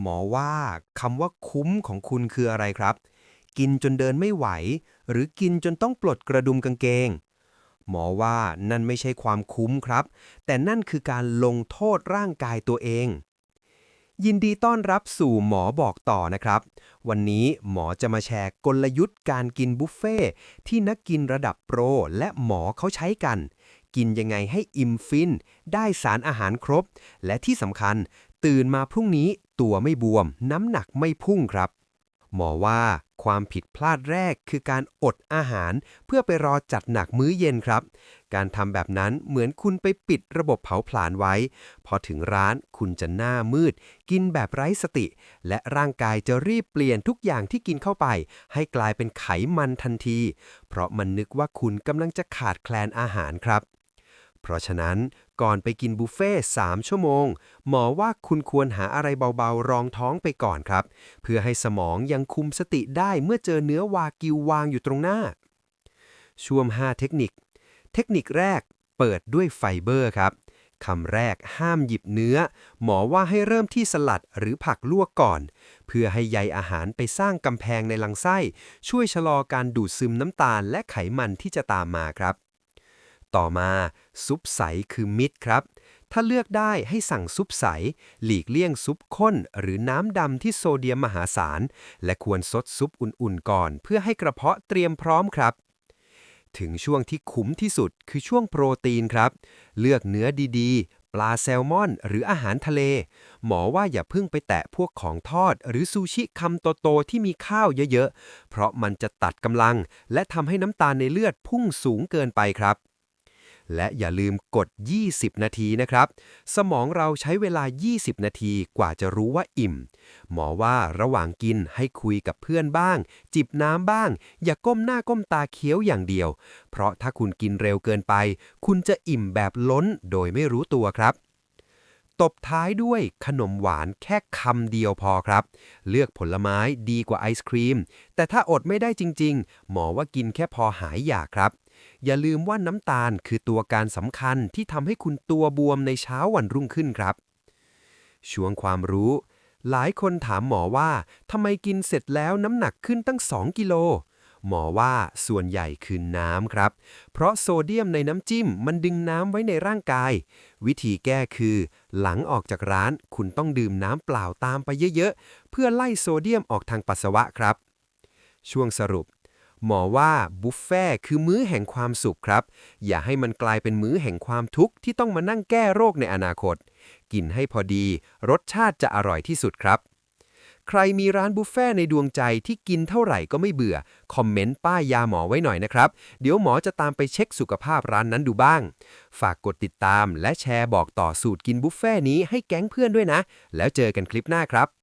หมอว่าคำว่าคุ้มของคุณคืออะไรครับ กินจนเดินไม่ไหว หรือกินจนต้องปลดกระดุมกางเกง หมอว่านั่นไม่ใช่ความคุ้มครับ แต่นั่นคือการลงโทษร่างกายตัวเอง ยินดีต้อนรับสู่หมอบอกต่อนะครับ วันนี้หมอจะมาแชร์กลยุทธ์การกินบุฟเฟ่ที่นักกินระดับโปรและหมอเขาใช้กัน กินยังไงให้อิ่มฟิน ได้สารอาหารครบ และที่สำคัญตื่นมาพรุ่งนี้ ตัวไม่บวม น้ำหนักไม่พุ่งครับ หมอว่าความผิดพลาดแรกคือการอดอาหารเพื่อไปรอจัดหนักมื้อเย็นครับ การทำแบบนั้นเหมือนคุณไปปิดระบบเผาผลาญไว้ พอถึงร้านคุณจะหน้ามืด กินแบบไร้สติ และร่างกายจะรีบเปลี่ยนทุกอย่างที่กินเข้าไป ให้กลายเป็นไขมันทันที เพราะมันนึกว่าคุณกำลังจะขาดแคลนอาหารครับ เพราะฉะนั้นก่อนไปกินบุฟเฟ่3ชั่วโมง หมอว่าคุณควรหาอะไรเบาๆ รองท้องไปก่อนครับ เพื่อให้สมองยังคุมสติได้เมื่อเจอเนื้อวากิววางอยู่ตรงหน้า ช่วง5เทคนิค เทคนิคแรกเปิดด้วยไฟเบอร์ครับคำแรกห้ามหยิบเนื้อ หมอว่าให้เริ่มที่สลัดหรือผักลวกก่อน เพื่อให้ใยอาหารไปสร้างกำแพงในลำไส้ ช่วยชะลอการดูดซึมน้ำตาลและไขมันที่จะตามมาครับ ต่อมา ซุปใสคือมิตรครับ ถ้าเลือกได้ให้สั่งซุปใส หลีกเลี่ยงซุปข้น หรือน้ำดำที่โซเดียมมหาศาล และควรซดซุปอุ่นๆก่อน เพื่อให้กระเพาะเตรียมพร้อมครับถึงช่วงที่คุ้มที่สุดคือช่วงโปรตีนครับ เลือกเนื้อดีๆ ปลาแซลมอน หรืออาหารทะเล หมอว่าอย่าเพิ่งไปแตะพวกของทอด หรือซูชิคำโตๆที่มีข้าวเยอะๆ เพราะมันจะตัดกำลัง และทำให้น้ำตาลในเลือดพุ่งสูงเกินไปครับ และอย่าลืมกด 20 นาทีนะครับ สมองเราใช้เวลา 20 นาทีกว่าจะรู้ว่าอิ่ม หมอว่าระหว่างกินให้คุยกับเพื่อนบ้าง จิบน้ำบ้าง อย่าก้มหน้าก้มตาเคี้ยวอย่างเดียว เพราะถ้าคุณกินเร็วเกินไป คุณจะอิ่มแบบล้นโดยไม่รู้ตัวครับตบท้ายด้วยขนมหวานแค่คำเดียวพอครับ เลือกผลไม้ดีกว่าไอศครีม แต่ถ้าอดไม่ได้จริง ๆ หมอว่ากินแค่พอหายอยากครับ อย่าลืมว่าน้ำตาลคือตัวการสำคัญที่ทำให้คุณตัวบวมในเช้าวันรุ่งขึ้นครับช่วงความรู้ หลายคนถามหมอว่าทำไมกินเสร็จแล้วน้ำหนักขึ้นตั้ง 2 กิโล หมอว่าส่วนใหญ่คือน้ำครับ เพราะโซเดียมในน้ำจิ้มมันดึงน้ำไว้ในร่างกาย วิธีแก้คือ หลังออกจากร้านคุณต้องดื่มน้ำเปล่าตามไปเยอะๆ เพื่อไล่โซเดียมออกทางปัสสาวะครับ ช่วงสรุป หมอว่าบุฟเฟ่ต์คือมื้อแห่งความสุขครับ อย่าให้มันกลายเป็นมื้อแห่งความทุกข์ที่ต้องมานั่งแก้โรคในอนาคต กินให้พอดี รสชาติจะอร่อยที่สุดครับ ใครมีร้านบุฟเฟ่ต์ในดวงใจที่กินเท่าไหร่ก็ไม่เบื่อ คอมเมนต์ป้ายยาหมอไว้หน่อยนะครับ เดี๋ยวหมอจะตามไปเช็คสุขภาพร้านนั้นดูบ้าง ฝากกดติดตามและแชร์บอกต่อสูตรกินบุฟเฟ่ต์นี้ให้แก๊งเพื่อนด้วยนะ แล้วเจอกันคลิปหน้าครับ